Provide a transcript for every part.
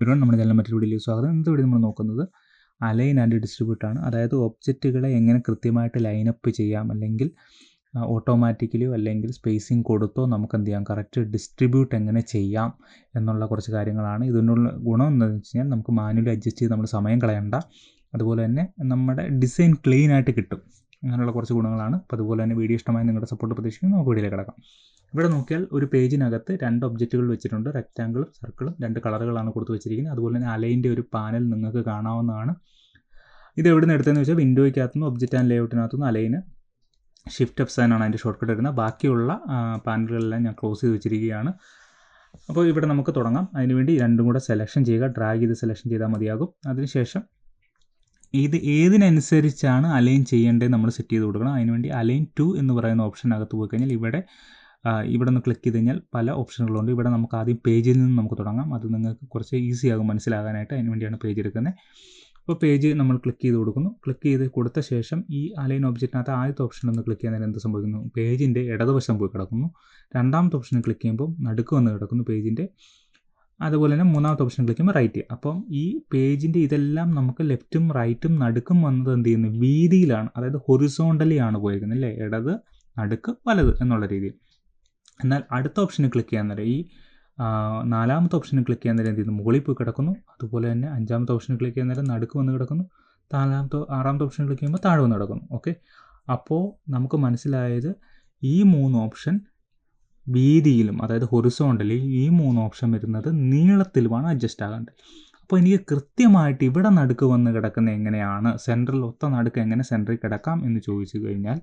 ഇവരോട് നമ്മുടെ ചാനൽ മറ്റൊരു വീഡിയോയിലേക്ക് സ്വാഗതം. ഇന്നത്തെ വീഡിയോ നമ്മൾ നോക്കുന്നത് അലൈൻ ആൻഡ് ഡിസ്ട്രിബ്യൂട്ട് ആണ്. അതായത് ഒബ്ജക്റ്റുകളെ എങ്ങനെ കൃത്യമായിട്ട് ലൈനപ്പ് ചെയ്യാം? അല്ലെങ്കിൽ ഓട്ടോമാറ്റിക്കലിയോ അല്ലെങ്കിൽ സ്പേസിങ് കൊടുത്തോ നമുക്ക് എന്ത് ചെയ്യാം? കറക്റ്റ് ഡിസ്ട്രിബ്യൂട്ട് എങ്ങനെ ചെയ്യാം? എന്നുള്ള കുറച്ച് കാര്യങ്ങളാണ്. ഇതിനുള്ള ഗുണം എന്താണെന്ന് വെച്ച് കഴിഞ്ഞാൽ നമുക്ക് മാനുവലി അഡ്ജസ്റ്റ് ചെയ്ത് നമ്മൾ സമയം കളയണ്ട. അതുപോലെ തന്നെ നമ്മുടെ ഡിസൈൻ ക്ലീൻ ആയിട്ട് കിട്ടും. അങ്ങനെയുള്ള കുറച്ച് ഗുണങ്ങളാണ്. അപ്പോൾ അതുപോലെ തന്നെ വീഡിയോ ഇഷ്ടമായി നിങ്ങളുടെ സപ്പോർട്ട് പ്രതീക്ഷിക്കുന്നു. നമുക്ക് വീഡിയോയിലേക്ക് കിടക്കാം. ഇവിടെ നോക്കിയാൽ ഒരു പേജിനകത്ത് രണ്ട് ഒബ്ജക്റ്റുകൾ വെച്ചിട്ടുണ്ട്. റെക്റ്റാങ്കിളും സർക്കിളും രണ്ട് കളറുകളാണ് കൊടുത്തു വെച്ചിരിക്കുന്നത്. അതുപോലെ തന്നെ അലൈന്റെ ഒരു പാനൽ നിങ്ങൾക്ക് കാണാവുന്നതാണ്. ഇത് എവിടെ നിന്ന് എടുത്തതെന്ന് വെച്ചാൽ വിൻഡോയ്ക്കകത്തുനിന്ന് ഒബ്ജക്റ്റ് ആൻഡ് ലേഔട്ടിനകത്തുനിന്ന് അലൈന് ഷിഫ്റ്റ് എഫ് സാനാണ് അതിന്റെ ഷോർട്ട് കട്ട് വരുന്നത് ബാക്കിയുള്ള പാനലുകളെല്ലാം ഞാൻ ക്ലോസ് ചെയ്ത് വെച്ചിരിക്കുകയാണ്. അപ്പോൾ ഇവിടെ നമുക്ക് തുടങ്ങാം. അതിനുവേണ്ടി രണ്ടും കൂടെ സെലക്ഷൻ ചെയ്യുക. ഡ്രാഗ് ചെയ്ത് സെലക്ഷൻ ചെയ്താൽ മതിയാകും. അതിനുശേഷം ഇത് ഏതിനനുസരിച്ചാണ് അലൈൻ ചെയ്യേണ്ടത് നമ്മൾ സെറ്റ് ചെയ്ത് കൊടുക്കണം. അതിനുവേണ്ടി അലൈൻ ടു എന്ന് പറയുന്ന ഓപ്ഷനകത്ത് പോയി കഴിഞ്ഞാൽ ഇവിടെ ഇവിടെ നിന്ന് ക്ലിക്ക് ചെയ്ത് കഴിഞ്ഞാൽ പല ഓപ്ഷനുകളുണ്ട് ഇവിടെ നമുക്ക് ആദ്യം പേജിൽ നിന്ന് നമുക്ക് തുടങ്ങാം. അത് നിങ്ങൾക്ക് കുറച്ച് ഈസി ആകും മനസ്സിലാകാനായിട്ട് അതിന് വേണ്ടിയാണ് പേജ് എടുക്കുന്നത്. അപ്പോൾ പേജ് നമ്മൾ ക്ലിക്ക് ചെയ്ത് കൊടുക്കുന്നു. ക്ലിക്ക് ചെയ്ത് കൊടുത്ത ശേഷം ഈ അലൈൻ ഓബ്ജക്റ്റിനകത്ത് ആദ്യത്തെ ഓപ്ഷൻ ഒന്ന് ക്ലിക്ക് ചെയ്യുന്നതിന് എന്ത് സംഭവിക്കുന്നു? പേജിന്റെ ഇടതുവശം പോയി കിടക്കുന്നു. രണ്ടാമത്തെ ഓപ്ഷൻ ക്ലിക്ക് ചെയ്യുമ്പോൾ നടുക്ക് വന്ന് കിടക്കുന്നു പേജിന്റെ അതുപോലെ തന്നെ മൂന്നാമത്തെ ഓപ്ഷൻ ക്ലിക്ക് ചെയ്യുമ്പോൾ റൈറ്റ് അപ്പം ഈ പേജിന്റെ ഇതെല്ലാം നമുക്ക് ലെഫ്റ്റും റൈറ്റും നടുക്കും വന്നത് എന്ത് ചെയ്യുന്നു? വീതിയിലാണ്. അതായത് ഹൊറിസോണ്ടലി ആണ് പോയിരിക്കുന്നത് അല്ലേ? ഇടത് നടുക്ക് വലത് എന്നുള്ള രീതിയിൽ. എന്നാൽ അടുത്ത ഓപ്ഷന് ക്ലിക്ക് ചെയ്യാൻ നേരം ഈ നാലാമത്തെ ഓപ്ഷന് ക്ലിക്ക് ചെയ്യാൻ നേരം എന്ത് ചെയ്യുന്നു? മുകളിൽ പോയി കിടക്കുന്നു. അതുപോലെ തന്നെ അഞ്ചാമത്തെ ഓപ്ഷന് ക്ലിക്ക് ചെയ്യാൻ നേരം നടുക്ക് വന്ന് കിടക്കുന്നു. നാലാമത്തെ ആറാമത്തെ ഓപ്ഷൻ ക്ലിക്ക് ചെയ്യുമ്പോൾ താഴെ വന്ന് കിടക്കുന്നു. ഓക്കെ അപ്പോൾ നമുക്ക് മനസ്സിലായത് ഈ മൂന്ന് ഓപ്ഷൻ വീതിയിലും അതായത് ഹൊറിസോണ്ടലി ഈ മൂന്ന് ഓപ്ഷൻ വരുന്നത് നീളത്തിലുമാണ് അഡ്ജസ്റ്റ് ആകേണ്ടത്. അപ്പോൾ എനിക്ക് കൃത്യമായിട്ട് ഇവിടെ നടുക്ക് വന്ന് കിടക്കുന്ന എങ്ങനെയാണ്? സെൻട്രൽ ഒത്ത നടുക്ക് എങ്ങനെ സെന്ററിൽ കിടക്കാം എന്ന് ചോദിച്ചു കഴിഞ്ഞാൽ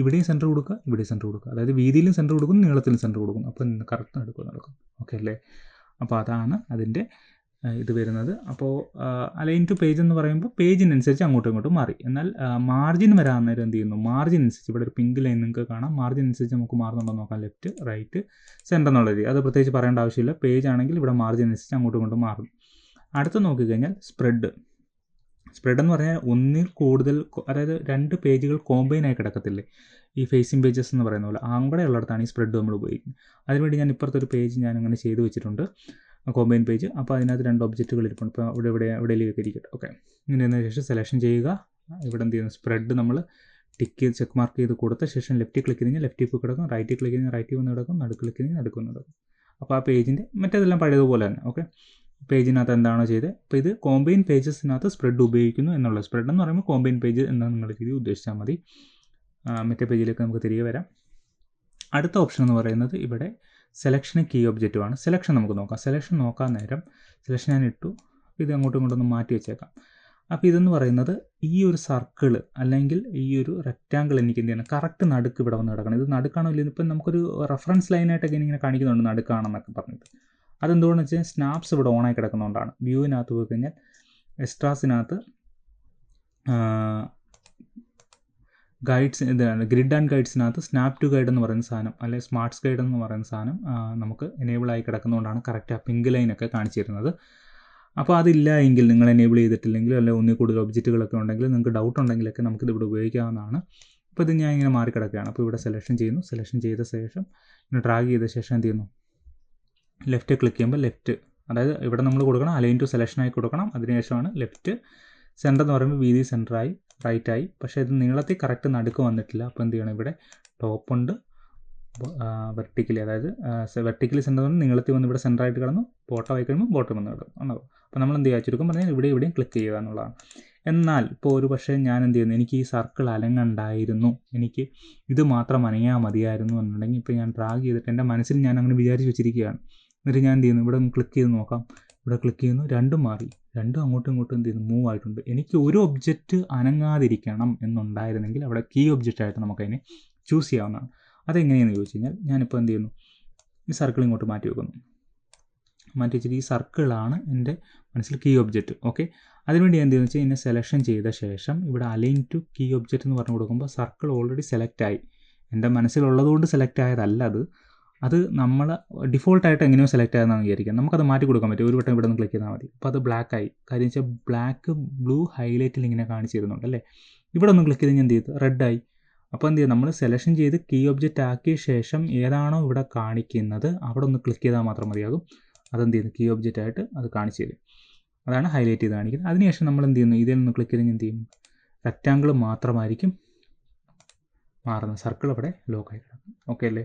ഇവിടെയും സെന്റർ കൊടുക്കുക ഇവിടെയും സെന്റർ കൊടുക്കുക. അതായത് വീതിയിലും സെന്റർ കൊടുക്കും നീളത്തിലും സെന്റർ കൊടുക്കും അപ്പോൾ കറക്റ്റ് നടക്കുക നടക്കും. ഓക്കെ അല്ലേ? അപ്പോൾ അതാണ് അതിന്റെ ഇത് വരുന്നത്. അപ്പോൾ അലൈൻ ടു പേജ് എന്ന് പറയുമ്പോൾ പേജിനനുസരിച്ച് അങ്ങോട്ടും ഇങ്ങോട്ടും മാറി. എന്നാൽ മാർജിൻ വരാൻ നേരം എന്ത് ചെയ്യുന്നു? മാർജിൻ അനുസരിച്ച് ഇവിടെ ഒരു പിങ്ക് ലൈൻ നിങ്ങൾക്ക് കാണാം. മാർജിൻ അനുസരിച്ച് നമുക്ക് മാറുന്നുണ്ടോ നോക്കാം. ലെഫ്റ്റ് റൈറ്റ് സെന്റർ എന്നുള്ള രീതി. അത് പ്രത്യേകിച്ച് പറയേണ്ട ആവശ്യമില്ല. പേജ് ആണെങ്കിൽ ഇവിടെ മാർജിൻ അനുസരിച്ച് അങ്ങോട്ടും ഇങ്ങോട്ടും മാറും. അടുത്ത് നോക്കിക്കഴിഞ്ഞാൽ സ്പ്രെഡ് സ്പ്രെഡ് എന്ന് പറഞ്ഞാൽ ഒന്നിൽ കൂടുതൽ അതായത് രണ്ട് പേജുകൾ കോമ്പൈൻ ആയി കിടക്കത്തില്ലേ? ഈ ഫേസിംഗ് പേജസ് എന്ന് പറയുന്ന പോലെ. അവിടെ ഉള്ളിടത്താണ് ഈ സ്പ്രെഡ് നമ്മൾ ഉപയോഗിക്കുന്നത്. അതിനുവേണ്ടി ഞാൻ ഇപ്പുറത്തൊരു പേജ് ഞാൻ അങ്ങനെ ചെയ്ത് വെച്ചിട്ടുണ്ട്. കോമ്പൈൻ പേജ് അപ്പോൾ അതിനകത്ത് രണ്ട് ഒബ്ജക്റ്റുകൾ ഇരിപ്പുണ്ട്. ഇപ്പോൾ ഇവിടെ ഇവിടെ എവിടെയെങ്കിലൊക്കെ ഇരിക്കട്ടെ. ഓക്കെ ഇങ്ങനെ ശേഷം സെലക്ഷൻ ചെയ്യുക. ഇവിടെ എന്ത് ചെയ്യുന്നു? സ്പ്രെഡ് നമ്മൾ ടിക്ക് ചെയ്ത് ചെക്ക് മാർക്ക് ചെയ്ത് കൊടുത്ത ശേഷം ലെഫ്റ്റ് ക്ലിക്ക് ചെയ്ത് ലെഫ്റ്റിൽ പോയി കിടക്കും. റൈറ്റ് ക്ലിക്ക് ചെയ്ത് റൈറ്റിൽ വന്ന് കിടക്കും. നടുക്ക് ക്ലിക്ക് ചെയ്ത് നടുക്ക് വന്ന് കിടക്കും. അപ്പോൾ ആ പേജിന്റെ മറ്റേതെല്ലാം പഴയതുപോലെ തന്നെ. ഓക്കെ പേജിനകത്ത് എന്താണോ ചെയ്തത് അപ്പോൾ ഇത് കോമ്പൈൻ പേജസിനകത്ത് സ്പ്രെഡ് ഉപയോഗിക്കുന്നു എന്നുള്ള സ്പ്രെഡ് എന്ന് പറയുമ്പോൾ കോമ്പൈൻ പേജ് എന്നാണ് നിങ്ങൾ രീതി ഉദ്ദേശിച്ചാൽ മതി. മറ്റേ പേജിലേക്ക് നമുക്ക് തിരികെ വരാം. അടുത്ത ഓപ്ഷൻ എന്ന് പറയുന്നത് ഇവിടെ സെലക്ഷൻ കീ ഒബ്ജക്റ്റുമാണ് സെലക്ഷൻ നമുക്ക് നോക്കാം. സെലക്ഷൻ നോക്കാൻ നേരം സെലക്ഷൻ ഞാൻ ഇട്ടു. ഇത് അങ്ങോട്ടും ഇങ്ങോട്ടൊന്ന് മാറ്റി വെച്ചേക്കാം. അപ്പോൾ ഇതെന്ന് പറയുന്നത് ഈ ഒരു സർക്കിൾ അല്ലെങ്കിൽ ഈ ഒരു റെക്റ്റാങ്കിൾ എനിക്ക് എന്ത് ചെയ്യണം? കറക്റ്റ് നടുക്ക് ഇവിടെ വന്ന് കിടക്കണം. ഇത് നടുക്കാണോ ഇല്ലെന്ന് ഇപ്പം നമുക്കൊരു റെഫറൻസ് ലൈനായിട്ടൊക്കെ ഇങ്ങനെ കാണിക്കുന്നുണ്ട്. നടുക്കാണെന്നൊക്കെ പറഞ്ഞിട്ട്. അതെന്തുകൊണ്ടെന്ന് വെച്ചാൽ സ്നാപ്സ് ഇവിടെ ഓണായി കിടക്കുന്നതുകൊണ്ടാണ് വ്യൂവിനകത്ത് പോയി കഴിഞ്ഞാൽ എക്സ്ട്രാസിനകത്ത് ഗൈഡ്സ് ഇതാണ് ഗ്രിഡ് ആൻഡ് ഗൈഡ്സിനകത്ത് സ്നാപ് ടു ഗൈഡ് എന്ന് പറയുന്ന സാധനം അല്ലെങ്കിൽ സ്മാർട്ട്സ് ഗൈഡ് എന്ന് പറയുന്ന സാധനം നമുക്ക് എനേബിൾ ആയി കിടക്കുന്നതുകൊണ്ടാണ് കറക്റ്റ് ആ പിങ്ക് ലൈനൊക്കെ കാണിച്ചു തരുന്നത് അപ്പോൾ അതില്ല എങ്കിൽ നിങ്ങൾ എനേബിൾ ചെയ്തിട്ടില്ലെങ്കിൽ അല്ലെങ്കിൽ ഒന്നിൽ കൂടുതൽ ഒബ്ജക്റ്റുകളൊക്കെ ഉണ്ടെങ്കിൽ നിങ്ങൾക്ക് ഡൗട്ട് ഉണ്ടെങ്കിലൊക്കെ നമുക്കിത് ഇവിടെ ഉപയോഗിക്കാവുന്നതാണ്. അപ്പോൾ ഇത് ഞാൻ ഇങ്ങനെ മാറി കിടക്കുകയാണ് അപ്പോൾ ഇവിടെ സെലക്ഷൻ ചെയ്യുന്നു. സെലക്ഷൻ ചെയ്ത ശേഷം ഡ്രാഗ് ചെയ്ത ശേഷം എന്ത് ചെയ്യുന്നു? ലെഫ്റ്റ് ക്ലിക്ക് ചെയ്യുമ്പോൾ ലെഫ്റ്റ് അതായത് ഇവിടെ നമ്മൾ കൊടുക്കണം അലൈൻ ടു സെലക്ഷൻ ആയി കൊടുക്കണം. അതിനുശേഷമാണ് ലെഫ്റ്റ് സെന്റർ എന്ന് പറയുമ്പോൾ വീതി സെന്ററായി റൈറ്റായി പക്ഷേ ഇത് നീളത്തിൽ കറക്റ്റ് നടുക്ക് വന്നിട്ടില്ല. അപ്പോൾ എന്ത് ചെയ്യണം ഇവിടെ? ടോപ്പുണ്ട് വെർട്ടിക്കലി അതായത് വെർട്ടിക്കലി സെന്റർ വന്ന് നീളത്തിൽ വന്ന് ഇവിടെ സെന്ററായിട്ട് കിടന്നു ബോട്ടം ആയി കഴിയുമ്പോൾ ബോട്ടം വന്ന് കിടന്നു ഉണ്ടാവും അപ്പോൾ നമ്മൾ എന്ത് ചെയ്യുക ചുരുക്കം പറഞ്ഞാൽ ഇവിടെ ഇവിടെയും ക്ലിക്ക് ചെയ്യുക എന്നുള്ളതാണ്. എന്നാൽ ഇപ്പോൾ ഒരു പക്ഷേ ഞാൻ എന്ത് ചെയ്യുന്നു? എനിക്ക് ഈ സർക്കിൾ അലങ്ങണ്ടായിരുന്നു. എനിക്ക് ഇത് മാത്രം അനങ്ങിയാൽ മതിയായിരുന്നു എന്നുണ്ടെങ്കിൽ ഇപ്പോൾ ഞാൻ ഡ്രാഗ് ചെയ്തിട്ട് എന്റെ മനസ്സിൽ ഞാൻ അങ്ങനെ വിചാരിച്ച് വെച്ചിരിക്കുകയാണ്. എന്നിട്ട് ഞാൻ എന്ത് ചെയ്യുന്നു? ഇവിടെ ക്ലിക്ക് ചെയ്ത് നോക്കാം. ഇവിടെ ക്ലിക്ക് ചെയ്യുന്നു. രണ്ടും മാറി. രണ്ടും അങ്ങോട്ടും ഇങ്ങോട്ടും എന്ത് ചെയ്യുന്നു? മൂവ് ആയിട്ടുണ്ട്. എനിക്ക് ഒരു ഒബ്ജക്റ്റ് അനങ്ങാതിരിക്കണം എന്നുണ്ടായിരുന്നെങ്കിൽ അവിടെ കീ ഒബ്ജക്റ്റ് ആയിട്ട് നമുക്കതിനെ ചൂസ് ചെയ്യാവുന്നതാണ്. അതെങ്ങനെയാണെന്ന് ചോദിച്ചു കഴിഞ്ഞാൽ ഞാനിപ്പോൾ എന്ത് ചെയ്യുന്നു? ഈ സർക്കിൾ ഇങ്ങോട്ട് മാറ്റി വെക്കുന്നു. മാറ്റി വെച്ചിട്ട് ഈ സർക്കിളാണ് എന്റെ മനസ്സിൽ കീ ഒബ്ജക്റ്റ് ഓക്കെ അതിനുവേണ്ടി എന്ത് ചെയ്യുന്നത് വെച്ചാൽ ഇതിനെ സെലക്ഷൻ ചെയ്ത ശേഷം ഇവിടെ അലൈൻ ടു കീ ഒബ്ജക്റ്റ് എന്ന് പറഞ്ഞു കൊടുക്കുമ്പോൾ സർക്കിൾ ഓൾറെഡി സെലക്ട് ആയി. എന്റെ മനസ്സിലുള്ളതുകൊണ്ട് സെലക്ട് ആയതല്ല അത്. അത് നമ്മൾ ഡിഫോൾട്ടായിട്ട് എങ്ങനെയോ സെലക്ട് ആയതെന്നാണ് വിചാരിക്കുക നമുക്കത് മാറ്റി കൊടുക്കാൻ പറ്റും. ഒരു വട്ടം ഇവിടെ നിന്ന് ക്ലിക്ക് ചെയ്താൽ മതി. അപ്പോൾ അത് ബ്ലാക്ക് ആയി കാര്യം വെച്ചാൽ ബ്ലാക്ക് ബ്ലൂ ഹൈലൈറ്റിൽ ഇങ്ങനെ കാണിച്ചു തരുന്നുണ്ട് അല്ലേ? ഇവിടെ ഒന്ന് ക്ലിക്ക് ചെയ്ത് എന്ത് ചെയ്തു? റെഡ് ആയി. അപ്പോൾ എന്ത് ചെയ്യും നമ്മൾ സെലക്ഷൻ ചെയ്ത് കീ ഒബ്ജക്റ്റ് ആക്കിയ ശേഷം ഏതാണോ ഇവിടെ കാണിക്കുന്നത് അവിടെ ഒന്ന് ക്ലിക്ക് ചെയ്താൽ മാത്രം മതിയാകും. അതെന്ത് ചെയ്യുന്നു? കീ ഒബ്ജക്റ്റ് ആയിട്ട് അത് കാണിച്ചു തരും. അതാണ് ഹൈലൈറ്റ് ചെയ്ത് കാണിക്കുന്നത്. അതിനുശേഷം നമ്മൾ എന്ത് ചെയ്യുന്നു? ഇതിൽ നിന്ന് ക്ലിക്ക് ചെയ്തെങ്കിൽ എന്ത് ചെയ്യും? റെക്റ്റാങ്കിൾ മാത്രമായിരിക്കും മാറുന്നത്. സർക്കിൾ അവിടെ ലോക്കായി കിടക്കും ഓക്കെ അല്ലേ?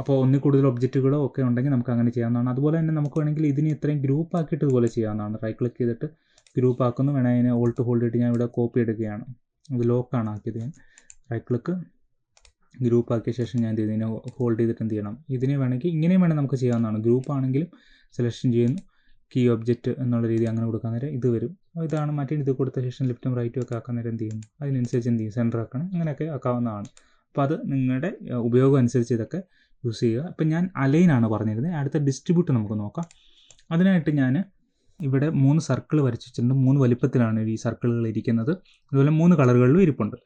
അപ്പോൾ ഒന്നിൽ കൂടുതൽ ഒബ്ജക്റ്റുകളോ ഒക്കെ ഉണ്ടെങ്കിൽ നമുക്ക് അങ്ങനെ ചെയ്യാവുന്നതാണ്. അതുപോലെ തന്നെ നമുക്ക് വേണമെങ്കിൽ ഇതിന് ഇത്രയും ഗ്രൂപ്പ് ആക്കിയിട്ട് ഇതുപോലെ ചെയ്യാവുന്നതാണ്. റൈറ്റ് ക്ലിക്ക് ചെയ്തിട്ട് ഗ്രൂപ്പ് ആക്കുന്നു. വേണമെങ്കിൽ അതിനെ ഓൾട്ട് ഹോൾഡ് ചെയ്തിട്ട് ഞാൻ ഇവിടെ കോപ്പി എടുക്കുകയാണ്. ഇത് ലോക്കാണ് ആക്കിയത് ഞാൻ. റൈറ്റ് ക്ലിക്ക് ഗ്രൂപ്പ് ആക്കിയ ശേഷം ഞാൻ എന്ത് ഇതിനെ ഹോൾഡ് ചെയ്തിട്ട് എന്ത് ചെയ്യണം? ഇതിനെ വേണമെങ്കിൽ ഇങ്ങനെയും വേണമെങ്കിൽ നമുക്ക് ചെയ്യാവുന്നതാണ്. ഗ്രൂപ്പ് ആണെങ്കിലും സെലക്ഷൻ ചെയ്യുന്നു. കീ ഒബ്ജക്റ്റ് എന്നുള്ള രീതി അങ്ങനെ കൊടുക്കാൻ നേരം ഇത് വരും. ഇതാണ് മറ്റേ ഇത് കൊടുത്ത ശേഷം ലിഫ്റ്റും റൈറ്റും ഒക്കെ ആക്കാൻ നേരം എന്ത് ചെയ്യുന്നു? അതിനനുസരിച്ച് എന്ത് ചെയ്യും? സെന്റർ ആക്കണം. അങ്ങനെയൊക്കെ ആക്കാവുന്നതാണ്. അപ്പോൾ അത് നിങ്ങളുടെ ഉപയോഗം അനുസരിച്ച് ഇതൊക്കെ യൂസ് ചെയ്യുക. ഇപ്പം ഞാൻ അലൈനാണ് പറഞ്ഞിരുന്നത് അടുത്ത ഡിസ്ട്രിബ്യൂട്ട് നമുക്ക് നോക്കാം. അതിനായിട്ട് ഞാൻ ഇവിടെ മൂന്ന് സർക്കിൾ വരച്ച് വെച്ചിട്ടുണ്ട് മൂന്ന് വലിപ്പത്തിലാണ് ഈ സർക്കിളുകൾ ഇരിക്കുന്നത്. അതുപോലെ മൂന്ന് കളറുകളിലും ഇരിപ്പുണ്ട്.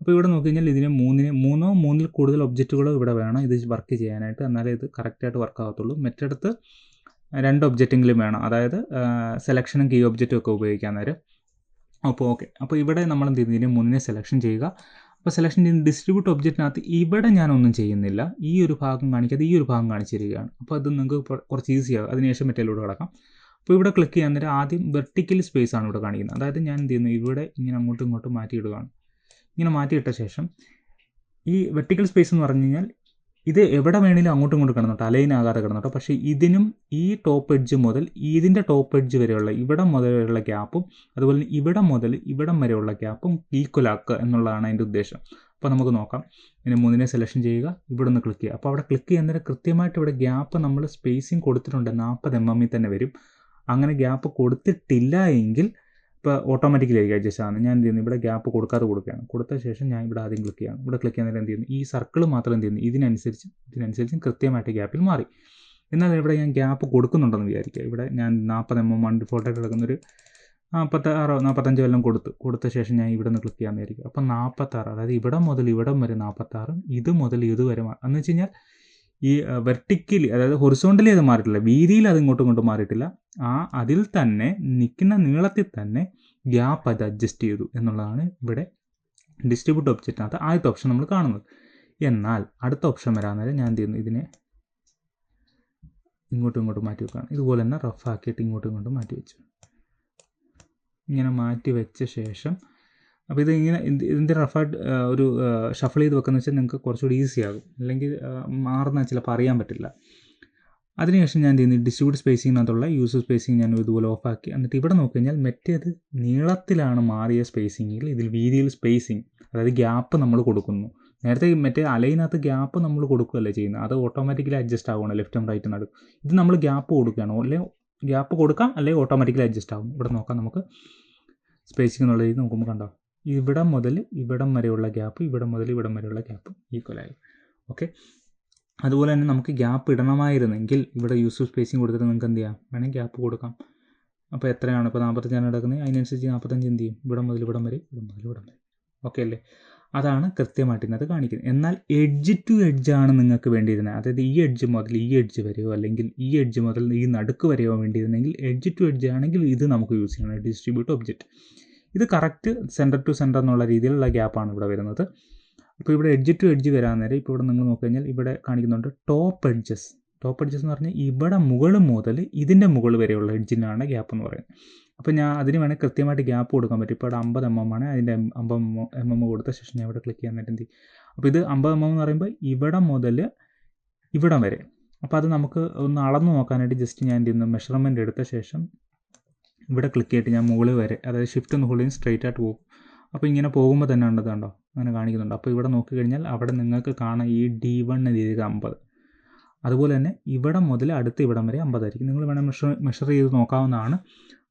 അപ്പോൾ ഇവിടെ നോക്കി കഴിഞ്ഞാൽ ഇതിന് മൂന്നിന് മൂന്നോ മൂന്നിൽ കൂടുതൽ ഒബ്ജക്റ്റുകളോ ഇവിടെ വേണം. ഇത് വർക്ക് ചെയ്യാനായിട്ട്. എന്നാലേ ഇത് കറക്റ്റായിട്ട് വർക്ക് ആകത്തുള്ളൂ മറ്റിടത്ത് രണ്ട് ഒബ്ജക്റ്റെങ്കിലും വേണം. അതായത് സെലക്ഷനും കീ ഒബ്ജക്റ്റും ഒക്കെ ഉപയോഗിക്കാൻ നേരം. അപ്പോൾ ഓക്കെ അപ്പോൾ ഇവിടെ നമ്മൾ എന്ത് ചെയ്യുന്നതിന് മൂന്നിനെ സെലക്ഷൻ ചെയ്യുക. അപ്പോൾ സെലക്ഷൻ ചെയ്യുന്ന ഡിസ്ട്രിബ്യൂട്ട് ഒബ്ജക്റ്റിനകത്ത് ഇവിടെ ഞാനൊന്നും ചെയ്യുന്നില്ല. ഈ ഒരു ഭാഗം കാണിക്കാതെ ഈ ഒരു ഭാഗം കാണിച്ചു തരികയാണ് അപ്പോൾ അത് നിങ്ങൾക്ക് കുറച്ച് ഈസിയാകും അതിനുശേഷം മറ്റേലൂടെ കിടക്കാം. അപ്പോൾ ഇവിടെ ക്ലിക്ക് ചെയ്യാൻ നേരം ആദ്യം വെർട്ടിക്കൽ സ്പേസ് ആണ് ഇവിടെ കാണിക്കുന്നത്. അതായത് ഞാൻ എന്ത് ചെയ്യുന്നു? ഇവിടെ ഇങ്ങനെ അങ്ങോട്ടും ഇങ്ങോട്ടും മാറ്റിയിടുകയാണ്. ഇങ്ങനെ മാറ്റിയിട്ട ശേഷം ഈ വെർട്ടിക്കൽ സ്പേസ് എന്ന് പറഞ്ഞു കഴിഞ്ഞാൽ ഇത് എവിടെ വേണേലും അങ്ങോട്ടും ഇങ്ങോട്ടും കിടന്നോട്ടെ അലൈൻ ആകാതെ കേട്ടോ പക്ഷേ ഇതിനും ഈ ടോപ്പ് എഡ്ജ് മുതൽ ഇതിന്റെ ടോപ്പ് എഡ്ജ് വരെയുള്ള ഇവിടം മുതലുള്ള ഗ്യാപ്പും അതുപോലെ തന്നെ ഇവിടം മുതൽ ഇവിടം വരെയുള്ള ഗ്യാപ്പും ഈക്വൽ ആക്കുക എന്നുള്ളതാണ് അതിന്റെ ഉദ്ദേശം. അപ്പോൾ നമുക്ക് നോക്കാം. ഇനി മൂന്നിനെ സെലക്ഷൻ ചെയ്യുക. ഇവിടെ നിന്ന് ക്ലിക്ക് ചെയ്യുക. അപ്പോൾ അവിടെ ക്ലിക്ക് ചെയ്യുന്നതിന് കൃത്യമായിട്ട് ഇവിടെ ഗ്യാപ്പ് നമ്മൾ സ്പേസിങ് കൊടുത്തിട്ടുണ്ട്. നാൽപ്പത് എം എമ്മിൽ തന്നെ വരും. അങ്ങനെ ഗ്യാപ്പ് കൊടുത്തിട്ടില്ല എങ്കിൽ ഇപ്പോൾ ഓട്ടോമാറ്റിക്കലി ആയിരിക്കും അഡ്ജസ്റ്റ് ആകുന്നത് ഞാൻ എന്ത് ചെയ്യുന്നു? ഇവിടെ ഗ്യാപ്പ് കൊടുക്കാതെ കൊടുക്കുകയാണ്. കൊടുത്ത ശേഷം ഞാൻ ഇവിടെ ആദ്യം ക്ലിക്ക് ചെയ്യണം. ഇവിടെ ക്ലിക്ക് ചെയ്യുന്നതിൽ എന്ത് ചെയ്യുന്നു? ഈ സർക്കിൾ മാത്രം എന്ത് ചെയ്യുന്നു? ഇതിനനുസരിച്ച് ഇതിനനുസരിച്ച് കൃത്യമായിട്ട് ഗ്യാപ്പിൽ മാറി. എന്നാൽ ഇവിടെ ഞാൻ ഗ്യാപ്പ് കൊടുക്കുന്നുണ്ടെന്ന് വിചാരിക്കുക. ഇവിടെ ഞാൻ നാൽപ്പത് എം എം വൺ ഡിഫോൾട്ടായിട്ട് കിടക്കുന്നൊരു നാൽപ്പത്താറോ നാൽപ്പത്തഞ്ചോ എല്ലാം കൊടുത്തു. കൊടുത്ത ശേഷം ഞാൻ ഇവിടെ നിന്ന് ക്ലിക്ക് ചെയ്യാമെന്നായിരിക്കും അപ്പം നാൽപ്പത്താറ് അതായത് ഇവിടെ മുതൽ ഇവിടം വരെ നാൽപ്പത്താറും ഇത് മുതൽ ഇത് വരെ എന്ന് വെച്ച് കഴിഞ്ഞാൽ ഈ വെർട്ടിക്കലി അതായത് ഹൊറിസോണ്ടലി അത് മാറിയിട്ടില്ല വീതിയിൽ അത് ഇങ്ങോട്ടും ഇങ്ങോട്ടും മാറിയിട്ടില്ല. ആ അതിൽ തന്നെ നിൽക്കുന്ന നീളത്തിൽ തന്നെ ഗ്യാപ്പ് അത് അഡ്ജസ്റ്റ് ചെയ്തു എന്നുള്ളതാണ് ഇവിടെ ഡിസ്ട്രിബ്യൂട്ട് ഒബ്ജക്റ്റിനകത്ത് ആദ്യത്തെ ഓപ്ഷൻ നമ്മൾ കാണുന്നത്. എന്നാൽ അടുത്ത ഓപ്ഷൻ വരാൻ നേരം ഞാൻ എന്ത് ചെയ്യുന്നു? ഇതിനെ ഇങ്ങോട്ടും ഇങ്ങോട്ടും മാറ്റി വെക്കുകയാണ്. ഇതുപോലെ തന്നെ റഫ് ആക്കിയിട്ട് ഇങ്ങോട്ടും ഇങ്ങോട്ടും മാറ്റി വെച്ചു. ഇങ്ങനെ മാറ്റി വെച്ച ശേഷം അപ്പോൾ ഇത് ഇങ്ങനെ ഇത് ഇതിന്റെ റഫായിട്ട് ഒരു ഷഫിൾ ചെയ്ത് വെക്കുന്ന വെച്ചാൽ നിങ്ങൾക്ക് കുറച്ചുകൂടി ഈസി ആകും. അല്ലെങ്കിൽ മാറുന്ന ചിലപ്പോൾ അറിയാൻ പറ്റില്ല. അതിനുശേഷം ഞാൻ ചെയ്യുന്നത് ചെയ്യുന്നു? ഡിസ്ട്രിബ്യൂട്ട് സ്പേസിങ്ങിനകത്തുള്ള യൂസർ സ്പേസിങ് ഞാൻ ഇതുപോലെ ഓഫാക്കി എന്നിട്ട് ഇവിടെ നോക്കി കഴിഞ്ഞാൽ മറ്റേത് നീളത്തിലാണ് മാറിയ സ്പേസിങ്ങിൽ ഇതിൽ വീതിയിൽ സ്പേസിങ് അതായത് ഗ്യാപ്പ് നമ്മൾ കൊടുക്കുന്നു. നേരത്തെ മറ്റേ അലയിനകത്ത് ഗ്യാപ്പ് നമ്മൾ കൊടുക്കുകയല്ലേ ചെയ്യുന്നത്? അത് ഓട്ടോമാറ്റിക്കലി അഡ്ജസ്റ്റ് ആവുകയാണ് ലെഫ്റ്റും റൈറ്റും നടുക്ക്. ഇത് നമ്മൾ ഗ്യാപ്പ് കൊടുക്കുകയാണ്? അല്ലെങ്കിൽ ഗ്യാപ്പ് കൊടുക്കാം അല്ലെങ്കിൽ ഓട്ടോമാറ്റിക്കലി അഡ്ജസ്റ്റ് ആവും? ഇവിടെ നോക്കാം നമുക്ക്. സ്പേസിങ് എന്നുള്ള രീതി നോക്കുമ്പോൾ കണ്ടോ? ഇവിടം മുതൽ ഇവിടം വരെയുള്ള ഗ്യാപ്പ് ഇവിടം മുതൽ ഇവിടം വരെയുള്ള ഗ്യാപ്പ് ഈക്വലായി ഓക്കെ അതുപോലെ തന്നെ നമുക്ക് ഗ്യാപ്പ് ഇടണമായിരുന്നെങ്കിൽ ഇവിടെ യൂസർ സ്പേസിങ് കൊടുത്തിട്ട് നിങ്ങൾക്ക് എന്ത് ചെയ്യാം? വേണമെങ്കിൽ ഗ്യാപ്പ് കൊടുക്കാം. അപ്പോൾ എത്രയാണ്? ഇപ്പോൾ നാൽപ്പത്തഞ്ചാണ് കിടക്കുന്നത്. അതിനനുസരിച്ച് നാൽപ്പത്തഞ്ച് എന്ത് ചെയ്യും? ഇവിടം മുതൽ ഇവിടം വരെ ഇവിടം മുതൽ ഇവിടം വരെ. ഓക്കെ അല്ലേ? അതാണ് കൃത്യമായിട്ട് ഇതിനകത്ത് കാണിക്കുന്നത്. എന്നാൽ എഡ്ജ് ടു എഡ്ജ് ആണ് നിങ്ങൾക്ക് വേണ്ടിയിരുന്നത്. അതായത് ഈ എഡ്ജ് മുതൽ ഈ എഡ്ജ് വരെയോ അല്ലെങ്കിൽ ഈ എഡ്ജ് മുതൽ ഈ നടുക്ക് വരെയോ വേണ്ടിയിരുന്നെങ്കിൽ എഡ്ജ് ടു എഡ്ജ് ആണെങ്കിൽ ഇത് നമുക്ക് യൂസ് ചെയ്യണം ഡിസ്ട്രിബ്യൂട്ട് ഒബ്ജക്റ്റ് ഇത് കറക്റ്റ് സെന്റർ ടു സെന്റർ എന്നുള്ള രീതിയിലുള്ള ഗ്യാപ്പാണ് ഇവിടെ വരുന്നത്. അപ്പോൾ ഇവിടെ എഡ്ജ് ടു എഡ്ജ് വരാൻ നേരം ഇപ്പോൾ ഇവിടെ നിങ്ങൾ നോക്കിക്കഴിഞ്ഞാൽ ഇവിടെ കാണിക്കുന്നുണ്ട് ടോപ്പ് എഡ്ജസ് ടോപ്പ് എഡ്ജസ് എന്ന് പറഞ്ഞാൽ ഇവിടെ മുകൾ മുതൽ ഇതിന്റെ മുകൾ വരെയുള്ള എഡ്ജിനാണ് ഗ്യാപ്പ് എന്ന് പറയുന്നത്. അപ്പോൾ ഞാൻ അതിന് വേണമെങ്കിൽ കൃത്യമായിട്ട് ഗ്യാപ്പ് കൊടുക്കാൻ പറ്റും. ഇപ്പോൾ ഇവിടെ അമ്പത് എം എം ആണ്. അതിന്റെ അമ്പത് എം എം കൊടുത്ത ശേഷം ഞാൻ ഇവിടെ ക്ലിക്ക് ചെയ്യാൻ നേരം എന്ത് അപ്പോൾ ഇത് അമ്പത് എം എം എന്ന് പറയുമ്പോൾ ഇവിടെ മുതൽ ഇവിടം വരെ. അപ്പോൾ അത് നമുക്ക് ഒന്ന് അളന്ന് നോക്കാനായിട്ട് ജസ്റ്റ് ഞാൻ എന്ത് ചെയ്യുന്നു? മെഷർമെന്റ് എടുത്ത ശേഷം ഇവിടെ ക്ലിക്ക് ചെയ്തിട്ട് ഞാൻ മുകളിൽ വരെ അതായത് ഷിഫ്റ്റ് ഒന്ന് ഹോൾഡിങ് സ്ട്രൈറ്റ് ആയിട്ട് പോകും. അപ്പോൾ ഇങ്ങനെ പോകുമ്പോൾ തന്നെ ഉണ്ടത് കണ്ടോ? അങ്ങനെ കാണിക്കുന്നുണ്ട്. അപ്പോൾ ഇവിടെ നോക്കി കഴിഞ്ഞാൽ അവിടെ നിങ്ങൾക്ക് കാണാം ഈ ഡി വൺ രീതിയിൽ അമ്പത്. അതുപോലെ തന്നെ ഇവിടെ മുതൽ അടുത്ത ഇവിടം വരെ അമ്പതായിരിക്കും നിങ്ങൾ വേണം മെഷർ മെഷർ ചെയ്ത് നോക്കാവുന്നതാണ്.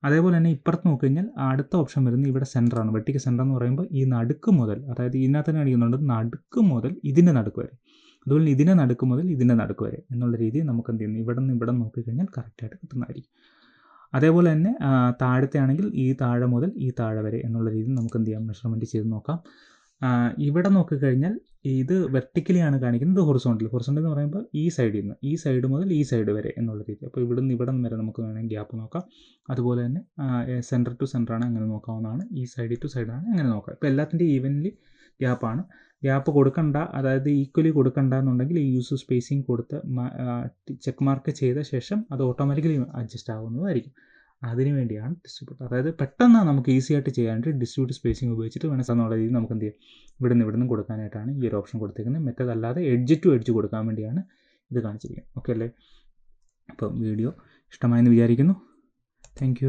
അതേപോലെ തന്നെ ഇപ്പുറത്ത് നോക്കിക്കഴിഞ്ഞാൽ അടുത്ത ഓപ്ഷൻ വരുന്നത് ഇവിടെ സെന്ററാണ് വെട്ടിക്ക് സെന്റർ എന്ന് പറയുമ്പോൾ ഈ നടുക്ക് മുതൽ അതായത് ഇതിനകത്ത് തന്നെ കാണിക്കുന്നുണ്ട് നടുക്ക് മുതൽ ഇതിന്റെ നടുക്ക് വരെ. അതുപോലെ ഇതിന്റെ നടുക്ക് മുതൽ ഇതിന്റെ നടുക്ക് വരെ എന്നുള്ള രീതിയിൽ നമുക്ക് എന്ത് ചെയ്യുന്നു? ഇവിടെ നിന്ന് ഇവിടെ നോക്കിക്കഴിഞ്ഞാൽ കറക്റ്റായിട്ട് കിട്ടുന്നതായിരിക്കും. അതേപോലെ തന്നെ താഴത്തെ ആണെങ്കിൽ ഈ താഴെ മുതൽ ഈ താഴെ വരെ എന്നുള്ള രീതിയിൽ നമുക്ക് എന്ത് ചെയ്യാം മെഷർമെന്റ് ചെയ്ത് നോക്കാം. ഇവിടെ നോക്കിക്കഴിഞ്ഞാൽ ഇത് വെർട്ടിക്കലിയാണ് കാണിക്കുന്നത് ഹൊറിസോണ്ടിൽ ഹൊറിസോണ്ടൽ എന്ന് പറയുമ്പോൾ ഈ സൈഡിൽ നിന്ന് ഈ സൈഡ് മുതൽ ഈ സൈഡ് വരെ എന്നുള്ള രീതി. അപ്പോൾ ഇവിടെ നിന്ന് ഇവിടെ നിന്ന് വരെ നമുക്ക് വേണമെങ്കിൽ ഗ്യാപ്പ് നോക്കാം. അതുപോലെ തന്നെ സെന്റർ ടു സെന്റർ ആണ് അങ്ങനെ നോക്കാവുന്നതാണ്. ഈ സൈഡ് ടു സൈഡാണ് അങ്ങനെ നോക്കാം. ഇപ്പോൾ എല്ലാത്തിന്റെയും ഈവൻലി ഗ്യാപ്പാണ് ഗ്യാപ്പ് കൊടുക്കണ്ട അതായത് ഈക്വലി കൊടുക്കണ്ട എന്നുണ്ടെങ്കിൽ ഈ യൂസ് സ്പേസിങ് കൊടുത്ത് ചെക്ക് മാർക്ക് ചെയ്ത ശേഷം അത് ഓട്ടോമാറ്റിക്കലി അഡ്ജസ്റ്റ് ആവുന്നതായിരിക്കും. അതിന് വേണ്ടിയാണ് ഡിസ്ട്രിബ്യൂട്ട് അതായത് പെട്ടെന്ന് നമുക്ക് ഈസി ആയിട്ട് ചെയ്യാനായിട്ട് ഡിസ്ട്രിബ്യൂട്ട് സ്പേസിങ് ഉപയോഗിച്ചിട്ട് വേണം എന്നുള്ള രീതിയിൽ നമുക്ക് എന്ത് ചെയ്യാം? ഇവിടുന്ന് ഇവിടുന്ന് കൊടുക്കാനായിട്ടാണ് ഈ ഒരു ഓപ്ഷൻ കൊടുത്തേക്കുന്നത്. മെത്തേഡ് അല്ലാതെ എഡ്ജ് ടു എഡ്ജ് കൊടുക്കാൻ വേണ്ടിയാണ് ഇത് കാണിച്ചിരിക്കുന്നത്. ഓക്കെ അല്ലേ? അപ്പം വീഡിയോ ഇഷ്ടമായെന്ന് വിചാരിക്കുന്നു. താങ്ക്